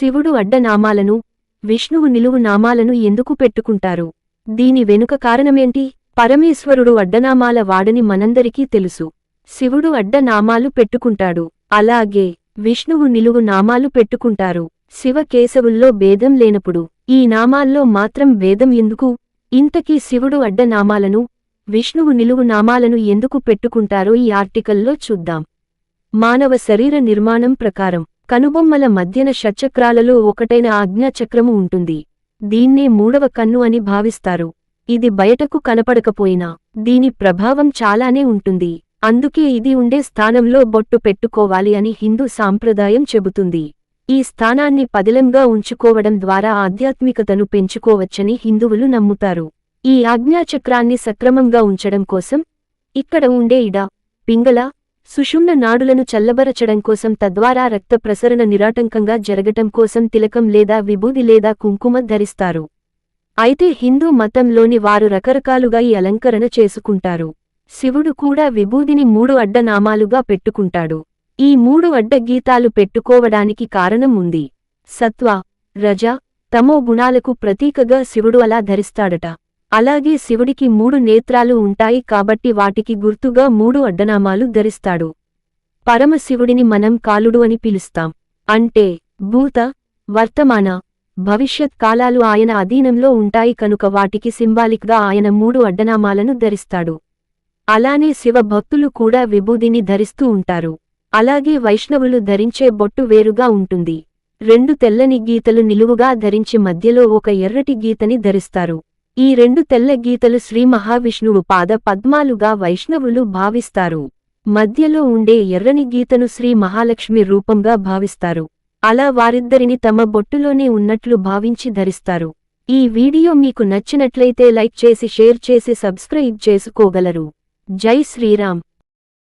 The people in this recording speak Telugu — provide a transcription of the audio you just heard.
శివుడు అడ్డనామాలను విష్ణువు నిలువు నామాలను ఎందుకు పెట్టుకుంటారు? దీని వెనుక కారణమేంటి? పరమేశ్వరుడు అడ్డనామాల వాడని మనందరికీ తెలుసు. శివుడు అడ్డనామాలు పెట్టుకుంటాడు. అలాగే విష్ణువు నిలువు నామాలు పెట్టుకుంటారు. శివ కేశవుల్లో భేదం లేనప్పుడు ఈ నామాల్లో మాత్రం భేదం ఎందుకు? ఇంతకీ శివుడు అడ్డనామాలను విష్ణువు నిలువు నామాలను ఎందుకు పెట్టుకుంటారో ఈ ఆర్టికల్లో చూద్దాం. మానవ శరీర నిర్మాణం ప్రకారం కనుబొమ్మల మధ్యన షట్చక్రాలలో ఒకటైన ఆజ్ఞాచక్రము ఉంటుంది. దీన్నే మూడవ కన్ను అని భావిస్తారు. ఇది బయటకు కనపడకపోయినా దీని ప్రభావం చాలానే ఉంటుంది. అందుకే ఇది ఉండే స్థానంలో బొట్టు పెట్టుకోవాలి అని హిందూ సాంప్రదాయం చెబుతుంది. ఈ స్థానాన్ని పదిలంగా ఉంచుకోవడం ద్వారా ఆధ్యాత్మికతను పెంచుకోవచ్చని హిందువులు నమ్ముతారు. ఈ ఆజ్ఞాచక్రాన్ని సక్రమంగా ఉంచడం కోసం ఇక్కడ ఉండే ఇడ పింగళ సుషుమ్న నాడులను చల్లబరచడం కోసం తద్వారా రక్త ప్రసరణ నిరాటంకంగా జరగటం కోసం తిలకం లేదా విభూది లేదా కుంకుమ ధరిస్తారు. అయితే హిందూ మతంలోని వారు రకరకాలుగా ఈ అలంకరణ చేసుకుంటారు. శివుడు కూడా విభూదిని మూడు అడ్డనామాలుగా పెట్టుకుంటాడు. ఈ మూడు అడ్డ గీతాలు పెట్టుకోవడానికి కారణం ఉంది. సత్వ రజ తమో గుణాలకు ప్రతీకగా శివుడు అలా ధరిస్తాడట. అలాగే శివుడికి మూడు నేత్రాలు ఉంటాయి కాబట్టి వాటికి గుర్తుగా మూడు అడ్డనామాలు ధరిస్తాడు. పరమశివుడిని మనం కాలుడు అని పిలుస్తాం. అంటే భూత వర్తమాన భవిష్యత్ కాలాలు ఆయన అధీనంలో ఉంటాయి కనుక వాటికి సింబాలిక్గా ఆయన మూడు అడ్డనామాలను ధరిస్తాడు. అలానే శివ భక్తులు కూడా విభూదిని ధరిస్తూ ఉంటారు. అలాగే వైష్ణవులు ధరించే బొట్టు వేరుగా ఉంటుంది. రెండు తెల్లని గీతలు నిలువుగా ధరించి మధ్యలో ఒక ఎర్రటి గీతని ధరిస్తారు. ఈ రెండు తెల్ల గీతలు శ్రీ మహావిష్ణువు పాద పద్మాలుగా వైష్ణవులు భావిస్తారు. మధ్యలో ఉండే ఎర్రని గీతను శ్రీ మహాలక్ష్మి రూపంగా భావిస్తారు. అలా వారిద్దరిని తమ బొట్టులోనే ఉన్నట్లు భావించి ధరిస్తారు. ఈ వీడియో మీకు నచ్చినట్లయితే లైక్ చేసి షేర్ చేసి సబ్స్క్రైబ్ చేసుకోగలరు. జై శ్రీరామ్.